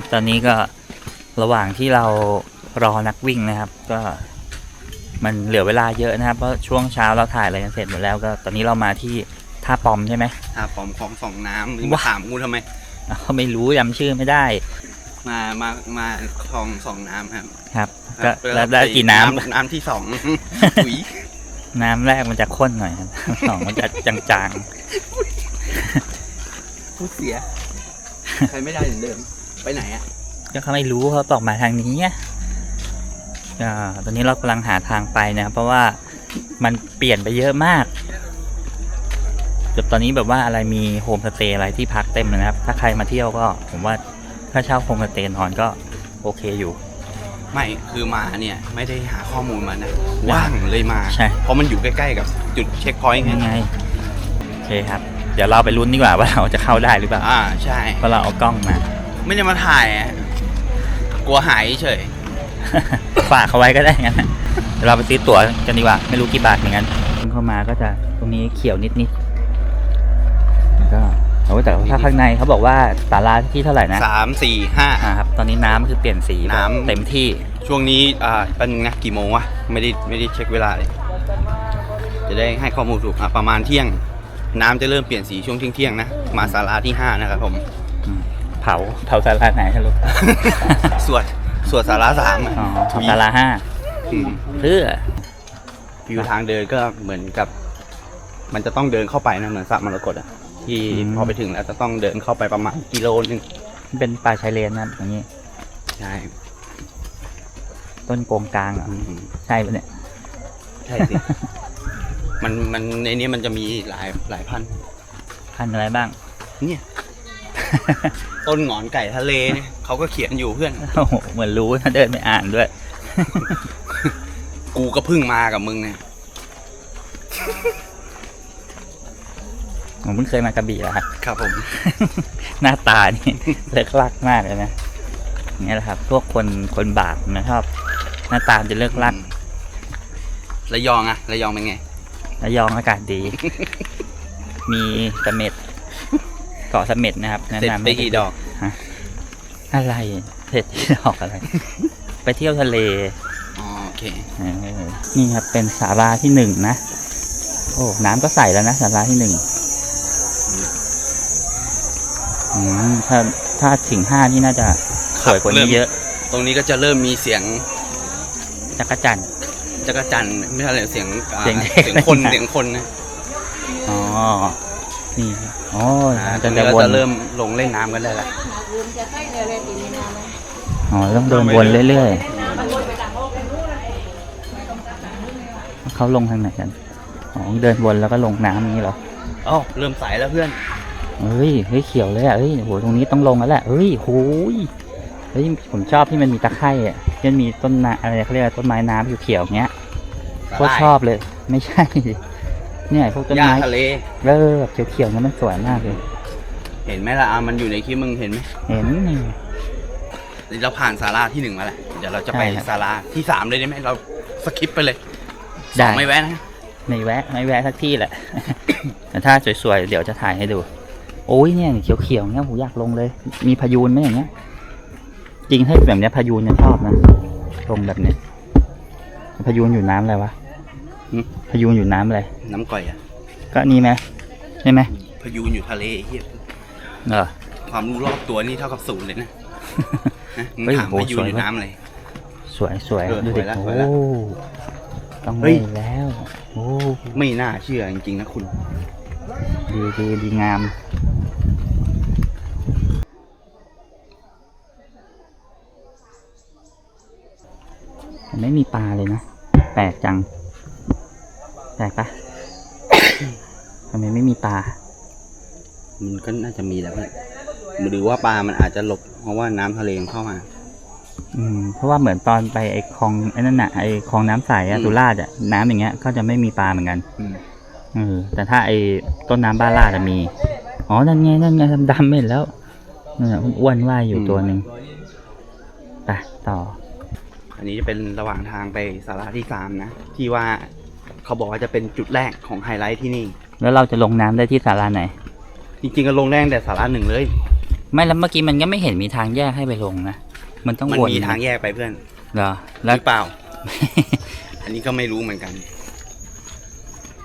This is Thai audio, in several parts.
ครับ ตอนนี้ก็ระหว่างที่เรารอนักวิ่งนะครับ ก็มันเหลือเวลาเยอะนะครับ เพราะช่วงเช้าเราถ่ายอะไรกันเสร็จหมดแล้วก็ตอนนี้เรามาที่ท่าปอมใช่ไหมอ่าปอมของสองน้ำมึงว้ามาถามกูทำไมอ้าวไม่รู้จำชื่อไม่ได้ มามามาคลองสองน้ำครับครับครัก็บแล้วได้กี่น้ำน้ำที่สองอุ๋ยน้ำแรกมันจะข้นหน่อยครับสองมันจะจางพูดเสียใครไม่ได้เหมือนเดิม ไปไหนอะๆก็เขาไม่รู้เขาบอกมาทางนี้ไงอ่าตอนนี้เรากำลังหาทางไปนะครับ เพราะว่ามันเปลี่ยนไปเยอะมากแบบตอนนี้แบบว่าอะไรมีโฮมสเตย์อะไรที่พักเต็มเลยนะครับ ถ้าใครมาเที่ยวก็ผมว่าถ้าเช่าโฮมสเตย์นอนก็โอเคอยู่ ไม่คือมาเนี่ยไม่ได้หาข้อมูลมานะว่างเลยมาใช่ เพราะมันอยู่ใกล้ๆกับจุดเช็คพอยต์ไงยังไงโอเคครับ เดี๋ยวเราไปลุ้นดีกว่าว่าเราจะเข้าได้หรือเปล่าอ่าใช่เพราะเราเอากล้องมา ไม่ได้มาถ่ายอะกลัวหายเฉย ฝากเขาไว้ก็ได้งั้นนะเดี๋ยวเราไปซื้อตั๋วกันดีกว่า ไม่รู้กี่บาทเหมือนกันขึ้นเข้ามาก็จะตรงนี้เขียวนิดนิดๆแล้วก็โอ้แต่ถ้าข้างในเขาบอกว่าศาลาที่เท่าไหร่นะสามสี่ห้า อ่าครับ ตอนนี้น้ำคือเปลี่ยนสีน้ำ เต็มที่ ช่วงนี้อ่าเป็นไงกี่โมงวะไม่ได้ไม่ได้เช็คเวลาเลย จะได้ให้ข้อมูลถูกอะประมาณเที่ยง น้ำจะเริ่มเปลี่ยนสีช่วงเที่ยงๆนะมาศาลาที่ห้านะครับผม เผาเผาศาลาไหนฮัลโหลสวดสวดศาลาสามอะอ๋อเผาศาลาห้าอืมเพื่อวิวทางเดินก็เหมือนกับ มันจะต้องเดินเข้าไปนะเหมือนสระมรกตอะที่พอไปถึงแล้วจะต้องเดินเข้าไปประมาณกิโลนึงเป็นป่าชายเลนนะครับอย่างนี้ใช่ต้นโกงกลางเหรออืมใช่ปะเนี่ยใช่สิมันมันในนี้มันจะมีหลายหลายพันธุ์พันธุ์อะไรบ้าง เนี่ย ต้นหงอนไก่ทะเลเนี่ยเขาก็เขียนอยู่เพื่อน โอ้โหเหมือนรู้นะเดินไม่อ่านด้วย กูก็เพิ่งมากับมึงเนี่ยผมเพิ่งเคยมากระบี่แล้วครับ ครับผม หน้าตานี่เลิกลักมากเลยนะอย่างนี้ยแหละครับ พวกคนคนบาปนะชอบ หน้าตาจะเลิกลักระยองอะระยองเป็นไงระยองอากาศดี มีเสม็ด เกาะเสม็ดนะครับแนะเสร็จนำไปกี่ดอก อะไรเสร็จที่ดอกอะไร ไปเที่ยวทะเล อ๋อโอเค เออนี่ครับเป็นศาลาที่หนึ่งนะ โอ้น้ำก็ใสแล้วนะศาลาที่หนึ่งอืมถ้าถ้าถึงห้านี่น่าจะสวยกว่านี้เยอะตรงนี้ก็จะเริ่มมีเสียงจักรจันทร์ จักรจันทร์ไม่ใช่อะไรเสียงอ่าเสียงเด็ก เสียงคนเสียงคนนะ อ๋อ นี่ครับอ๋ออ่าตรจะงจะนี้เราวนจะเริ่มลงเล่นน้ำกันได้ละอ๋อต้องเดินวนเรื่อยๆเขาลงทางไหนกันอ๋อเดินวนแล้วก็ลงน้ำอย่างนี้เหรออ๋อเริ่มใสแล้วเพื่อนเฮ้ยเฮ้ยเขียวเลยอะเฮ้ยโหตรงนี้ต้องลงแล้วแหละเฮ้ยโหยเฮ้ยผมชอบที่มันมีตะไคร่อะที่มันมีต้นนาอะไรเขาเรียกว่าต้นไม้น้ำเขียวๆอย่างเงี้ยโคตรชอบเลย ไม่ใช่ เนี่ยพวกต้นหญ้าไม้ทะเล เออแบบเขียวๆนั้นมันสวยมากเลย เห็นไหมล่ะอะมันอยู่ในคลิปมึงเห็นไหมเห็นนี่ เราผ่านศาลาที่หนึ่งมาแล้วเดี๋ยวเราจะไปใช่ครับศาลาที่สามเลยได้ไหมเราสคิปไปเลยได้สองไม่แวะนะไม่แวะไม่แวะสักที่แหละ แต่ถ้าสวยๆเดี๋ยวจะถ่ายให้ดู โอ้ยเนี่ยเขียวๆเนี้ยผมอยากลงเลย มีพายูนไหมอย่างเงี้ย จริงถ้าแบบเนี้ยพายูนยังชอบนะลงแบบเนี้ยพายูนอยู่น้ำอะไรวะ พายูนอยู่น้ำอะไรน้ำก่อยอะก็นี่ไหมใช่ไหมพายุอยู่ทะเลเฮียเออ ความรู้รอบตัวนี่เท่ากับศูนย์เลยนะนะมึงเฮ้ยถามโหพายุสวยอยู่เว้ยน้ำอะไร สวยสวยเออดูดิสวยละโอ้สวยละต้องเฮ้เล่ยนแล้วโอ้ไม่น่าเชื่อจริงๆนะคุณ ดีดีดีงามมันไม่มีปลาเลยนะ แปลกจัง แปลกปะ ทำไมไม่มีปลา มันก็น่าจะมีแหล้วเพื่อนหรือว่าปลามันอาจจะหลบ เพราะว่าน้ำทะเลมันเข้ามา อืม เพราะว่าเหมือนตอนไปไอ้คลองไอ้นั่นน่ะไอ้คลองน้ำใสอะอืม สุราษฎร์อะน้ำอย่างเงี้ยก็จะไม่มีปลาเหมือนกันอืมเออแต่ถ้าไอ้ต้นน้ำบ้านลาดอะมี อ๋อ นั่นไง นั่นไงดำๆเห็นแล้วนั่นน่ะอ้วนๆว่ายอยู่ตัวหนึ่งไปต่อ อันนี้จะเป็นระหว่างทางไปศาลาที่สามนะ ที่ว่า เขาบอกว่าจะเป็นจุดแรกของไฮไลท์ที่นี่ แล้วเราจะลงน้ำได้ที่ศาลาไหน จริงๆก็ลงแรกแต่ศาลาหนึ่งเลย ไม่แล้วเมื่อกี้มันก็ไม่เห็นมีทางแยกให้ไปลงนะ มันต้องมันวนมีทางแยกไปเพื่อนเหรอหแล้ว รือเปล่า อันนี้ก็ไม่รู้เหมือนกัน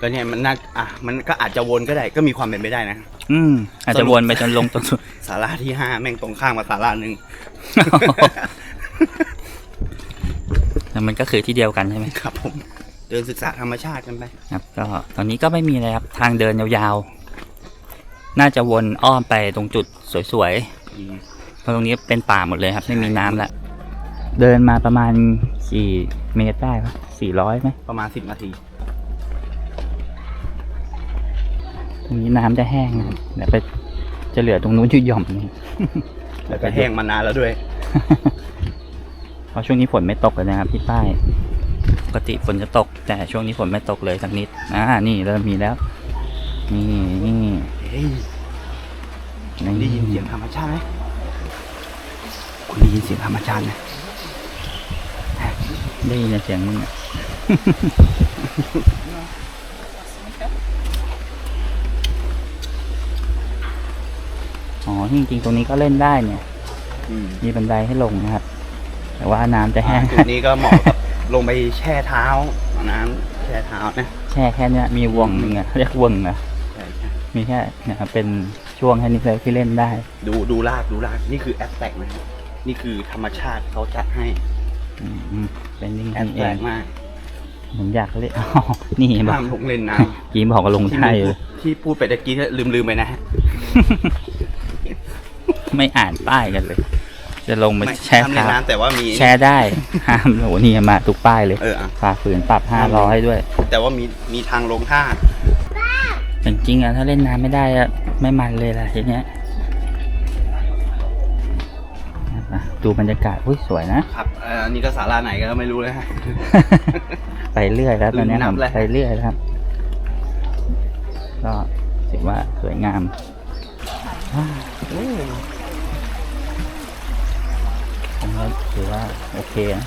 ก็เนี่ยมันน่าอะมันก็อาจจะวนก็ได้ก็มีความเป็นไปได้นะ อืมอาจจะวนไปจนลงตรงสุดศาลาที่ห้าแม่งตรงข้ามกับศาลาหนึ่ง แล้วมันก็คือที่เดียวกันใช่ไหมครับผมเดินศึกษาธรรมชาติกันไปครับ ก็ตอนนี้ก็ไม่มีอะไรครับทางเดินยาวๆ น่าจะวนอ้อมไปตรงจุดสวยๆเพราะตรงนี้เป็นป่าหมดเลยครับ ไม่มีน้ำละเดินมาประมาณกี่เมตรได้ครับสี่ร้อยไหมประมาณสิบนาทีตรงนี้น้ำจะแห้งนะครับเดี๋ยวไปจะเหลือตรงนู้นชื่อหย่อมหนึงแล้วก็แห้งมานานแล้วด้วย เพราะช่วงนี้ฝนไม่ตกเลยนะครับที่ใต้ ปกติฝนจะตก แต่ช่วงนี้ฝนไม่ตกเลยสักนิดอ่านี่เริ่มมีแล้ว นี่นี่เฮ้ยนี่ได้ยินเสียงธรรมชาติไหมคุณได้ยินเสียงธรรมชาติไหมได้ยินเสียงมึงอะอ๋อจริงๆตรงนี้ก็เล่นได้เนี่ยอืมมีบันไดให้ลงนะครับ แต่ว่าน้ำจะแห้งจุดนี้ก็เหมาะกับ ลงไปแช่เท้าน้ำแช่เท้านะแช่แค่เนี้ยมีวงหนึ่งอะเรียกวงอะใช่ใช่มีแค่เนี่ยครับเป็นช่วงแค่นี้เลยที่เล่นได้ ดูดูลากดูลากนี่คือแอปแตกนะนี่คือธรรมชาติเขาจัดให้อืมเป็นนิ่งแอปๆเอแตงกมากผมอยากเล่นอ๋อนี่บอห้ากมลงเล่นน้กีบอกว่าลงำได้เลย ที่พูดไปตะกี้ลืมลืมๆไปนะฮะ ไม่อ่านป้ายกันเลย จะลงมาไม่แช่ห้ามเล่นเท้าน้ำแต่ว่ามี แช่ได้ ห้ามโหนี่มาทุกป้ายเลยเอออะ ฝ่าฝืนปรับห้าร้อยด้วย แต่ว่ามีมีทางลงท่า จริงๆอะถ้าเล่นน้ำไม่ได้อะไม่มันเลยล่ะทีเนี้ยอะดูบรรยากาศอุ้ยสวยนะ ครับเอ่ออันนี้ก็ศาลาไหนก็ไม่รู้เลยฮะ ไปเรื่อยแล้วตอนเนี้ยลืมนับผมเลยไปเรื่อยแล้วครับ ก็ถือว่าสวยงามว้าว ผมว่าถือว่าโอเคนะ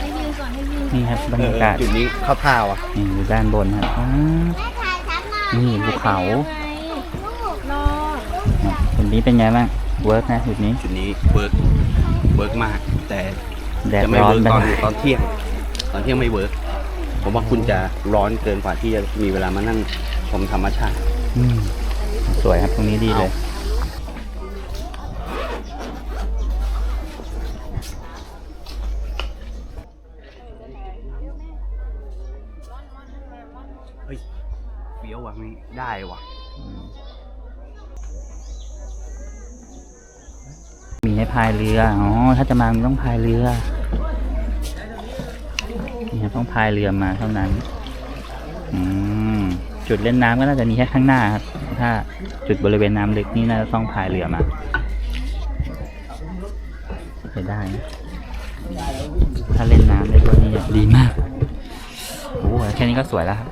ให้ยืนก่อนให้ยืนนี่ครับบรรยากาศจุดนี้เข้าท่าวอะนี่อยู่ด้านบนครับอ้าวถ่ายชัดหน่อยนี่ภูเขาลูกรอครับจุดนี้เป็นไงบ้างเวิร์กนะจุดนี้จุดนี้เวิร์กเวิร์กมาก แต่แดดจะไม่ร้อนเวิร์กไปตอนหน่อยตอนเที่ยง ตอนเที่ยงไม่เวิร์กผมว่าคุณจะร้อนเกินกว่าที่จะมีเวลามานั่งชมธรรมชาติอืมสวยครับตรงนี้ดีเลย ได้วะมีให้พายเรือ อ๋อ ถ้าจะมาต้องพายเรือนี่ครับต้องพายเรือมาเท่านั้น อืม จุดเล่นน้ำก็น่าจะมีแค่ข้างหน้าครับ ถ้าจุดบริเวณน้ำลึกนี่น่าจะต้องพายเรือมาใช้ได้นะถ้าเล่นน้ำได้ด้วยนี่ดีมาก โอ้โหแค่นี้ก็สวยแล้วครับ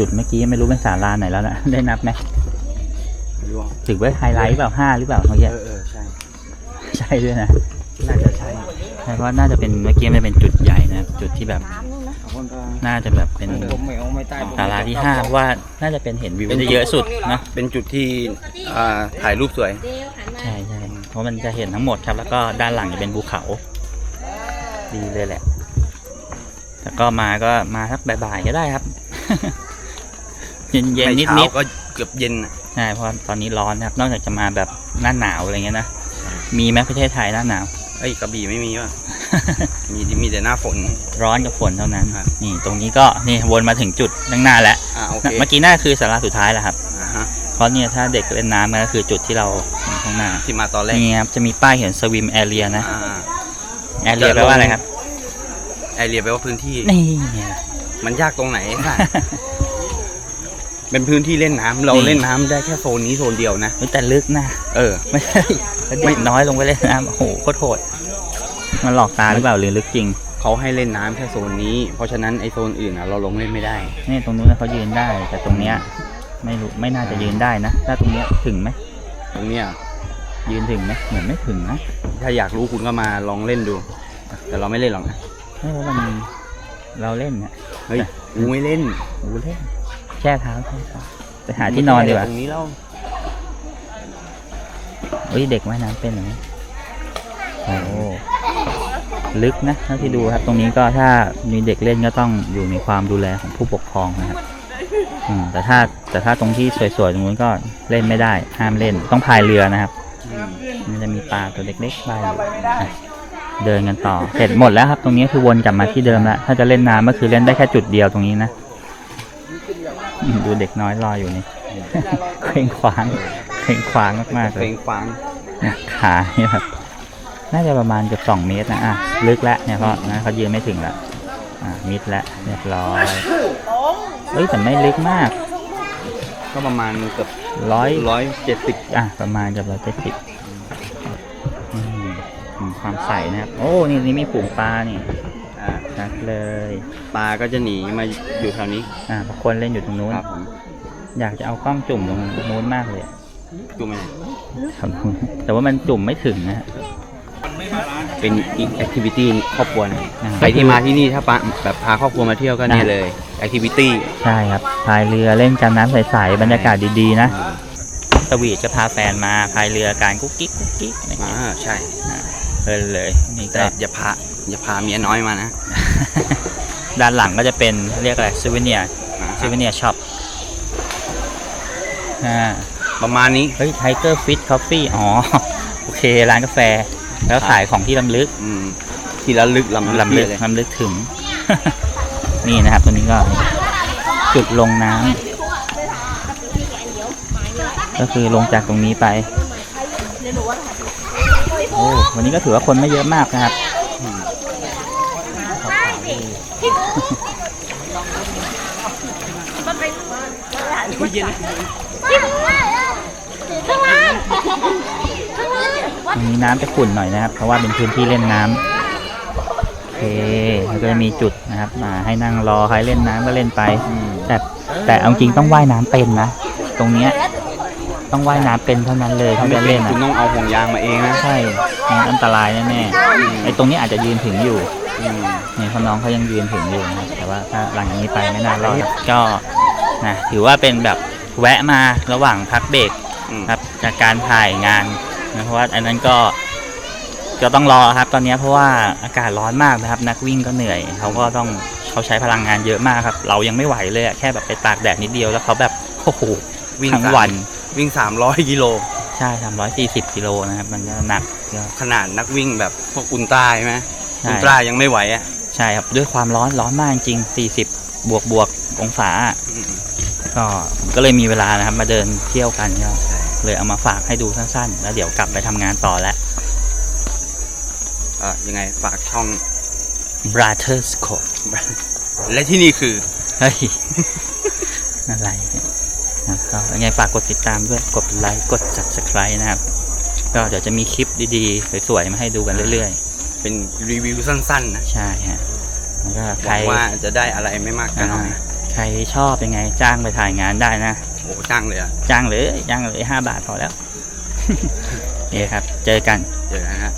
จากจุดเมื่อกี้ไม่รู้เป็นศาลาไหนแล้วนะได้นับไหมไม่รู้ว่าถือว่าไฮไลท์เปล่าห้าหรือเปล่าเมื่อกี้เออเออใช่ ใช่ด้วยนะน่าจะใช่ใช่เพราะว่าน่าจะเป็นเมื่อกี้มันเป็นจุดใหญ่นะครับจุดที่แบบน้ำนู่นนะน่าจะแบบเป็นศาลาที่ห้าเพราะว่าน่าจะเป็นเห็นวิวได้เยอะสุดนะเป็นจุดที่อ่าถ่ายรูปสวยเดวหันมาใช่ใช่เพราะมันจะเห็นทั้งหมดครับ แล้วก็ด้านหลังจะเป็นภูเขา ดีเลยแหละแล้วก็มาก็มาสักบ่ายๆก็ได้ครับ เย็นไม่ๆนิดเช้านิดก็เกือบเย็นน่ะใช่เพราะว่าตอนนี้ร้อนนะครับ นอกจากจะมาแบบหน้าหนาวอะไรเงี้ยนะมีไหมประเทศไทยหน้าหนาวเอ้ยกระบี่ไม่มีว่ะมีมีแต่หน้าฝนร้อนกับฝนเท่านั้นครับนี่ตรงนี้ก็นี่วนมาถึงจุดด้านหน้าแล้วอ่าโอเคเมื่อกี้น่าคือสาราสุดท้ายแล้วครับอ่าฮะเพราะเนี่ยถ้าเด็กเล่นน้ำก็คือจุดที่เราเห็นข้างหน้าที่มาตอนแรกนี่ครับจะมีป้ายเขียนสวิมแอเรียนะอ่าแอเรียแปลว่าอะไรครับไอเรียแปลว่าพื้นที่นี่มันยากตรงไหนค่ะ เป็นพื้นที่เล่นน้ำเราเล่นน้ำได้แค่โซนนี้โซนเดียวนะอุ๊ยแต่ลึกนะ เออ ไม่ใช่ไม่น้อยลงไปเล่นน้ำโอ้โหโคตรโหด มันหลอกตาหรือเปล่าหรือลึกจริง เขาให้เล่นน้ำแค่โซนนี้ เพราะฉะนั้นไอโซนอื่นอะเราลงเล่นไม่ได้ นี่ตรงนู้นเขายืนได้ แต่ตรงเนี้ยไม่รู้ไม่น่าจะยืนได้นะ ถ้าตรงเนี้ยถึงไหมตรงเนี้ยยืนถึงไหมเหมือนไม่ถึงนะ ถ้าอยากรู้คุณก็มาลองเล่นดู แต่เราไม่เล่นหรอกนะไม่เพราะมันเราเล่นเนี่ยเฮ้ยกูไม่เล่นโอ้เล่น แช่เท้าแช่เท้าแต่ไปหาที่นอนดีกว่าตรงนี้แล้วเฮ้ยเด็กว่ายน้ำเป็นเหรอเนี่ยโอ้ลึกนะเท่าที่ดูครับ ตรงนี้ก็ถ้ามีเด็กเล่นก็ต้องอยู่ในความดูแลของผู้ปกครองนะครับอืมแต่ถ้าแต่ถ้าตรงที่สวยๆตรงนู้นก็เล่นไม่ได้ ห้ามเล่นต้องพายเรือนะครับมันจะมีปลาตัวเล็กๆว่ายอยู่อะเดินกันต่อเสร็จหมดแล้วครับ ตรงนี้คือวนกลับมาที่เดิมแล้วถ้าจะเล่นน้ำก็คือเล่นได้แค่จุดเดียวตรงนี้นะอืม ดูเด็กน้อยรออยู่นี่เคร่งคว้างเคร่งคว้างมากๆเพเลลยงฟังขาเนี่ยครับน่าจะประมาณเกือบสองเมตรนะอะลึกแล้วเนี่ยเพราะนะเขายืนไม่ถึงละอะมิดแล้วเรียบร้อยเอ้ยแต่ไม่ลึกมาก ก็ประมาณเกือบร้อยร้อยเจ็ดสิบอะประมาณเกือบร้อยเจ็ดสิบอืมอืมความใสนะครับโอ้นี่นี่มีฝูงปลานี่อ่า ชัดเลยปลาก็จะหนีมาอยู่แถวนี้อะบางคนเล่นอยู่ตรงนู้นครับผมอยากจะเอากล้องจุ่มตรงนู้นมากเลยดูไหมครับแต่ว่ามันจุ่มไม่ถึงนะฮะ เป็นอีกแอคทิวิตี้ครอบครัวหนึงอ่า ใครที่มาที่นี่ถ้าปะแบบพาครอบครัวมาเที่ยวก็เนี่ยเลยแอคทิวิตี้ใช่ครับพายเรือเล่นกันน้ำใสๆบรรยากาศดีๆนะสวีทจะพาแฟนมาพายเรือการกุ๊กกิ๊กกุ๊กกิ๊กอะไรอย่างอ่าเงี้ยใช่เพลินเลยนี่แต่ก็อย่าพา อย่าพาเมียน้อยมานะ ด้านหลังก็จะเป็นเรียกอะไรซูเวเนียอ่าซูเวเนียช็อปอ่าประมาณนี้ เฮ้ยไทเกอร์ฟิตคอฟฟี่อ๋อ โอเค ร้านกาแฟ แล้วขายของที่ลำลึกอืมที่ระลึกลำลำลึกเลยลำลึกถึง นี่นะครับตัวนี้ก็จุดลงน้ำก็คือลงจากตรงนี้ไป โอ้ วันนี้ก็ถือว่าคนไม่เยอะมากนะครับ ข้างล่างข้างล่างตรงนี้น้ำจะขุ่นหน่อยนะครับ เพราะว่าเป็นพื้นที่เล่นน้ำโอเคแล้วก็จะมีจุดนะครับ มาให้นั่งรอใครเล่นน้ำก็เล่นไป แต่แต่เอาจริงต้องว่ายน้ำเป็นนะ ตรงเนี้ยต้องว่ายน้ำเป็นเท่านั้นเลยถ้าจะเล่นนคุณอะต้องเอาห่วงยางมาเองนะ ใช่มันอันตรายแน่ๆไอ้ตรงนี้อาจจะยืนถึงอยู่ เนี่ยเพราะน้องเขายังยืนถึงอยู่นะครับแต่ว่าถ้าหลังจากนี้ไปไม่น่ารอดก็นะถือว่าเป็นแบบแวะมาระหว่างพักเบรกอืมครับจากการถ่ายงานนะเพราะว่าอันนั้นก็ก็ต้องรอครับตอนนี้เพราะว่าอากาศร้อนมากนะครับ นักวิ่งก็เหนื่อยเขาก็ต้องเขาใช้พลังงานเยอะมากครับ เรายังไม่ไหวเลยอะแค่แบบไปตากแดดนิดเดียวแล้วเขาแบบโอ้โหวิ่งทั้งสามวันวิ่งสามร้อยกิโลใช่ทำร้อยสี่สิบกิโลนะครับ มันก็หนักก็ขนาดนักวิ่งแบบพวกอุลตร้าใช่ไหมใช่ อุลตร้ายังไม่ไหวอะใช่ครับด้วยความร้อนร้อนมากจริงสี่สิบบวกบวกองศาอืมก็ก็เลยมีเวลานะครับ มาเดินเที่ยวกันก็เลยเอามาฝากให้ดูสั้นๆ แล้วเดี๋ยวกลับไปทำงานต่อแล้วเอ่อยังไงฝากช่อง Brothers Code และที่นี่คือ เฮ้ย อะไรเนี่ยนะก็ยังไงฝากกดติดตามด้วยกดไลค์กด subscribe นะครับ ก็เดี๋ยวจะมีคลิปดีๆ สวยๆ มาให้ดูกันเรื่อย เป็นรีวิวสั้นๆนะๆใช่ฮะแล้วก็หใครวังว่าจะได้อะไรไม่มากก็อ่าน้อยใครชอบยังไงจ้างไปถ่ายงานได้นะ โอ้จ้างเลยอะจ้างเลยจ้างเลยห้าบาทพอแล้ว โอเคครับ เจอกัน เจอกันฮะ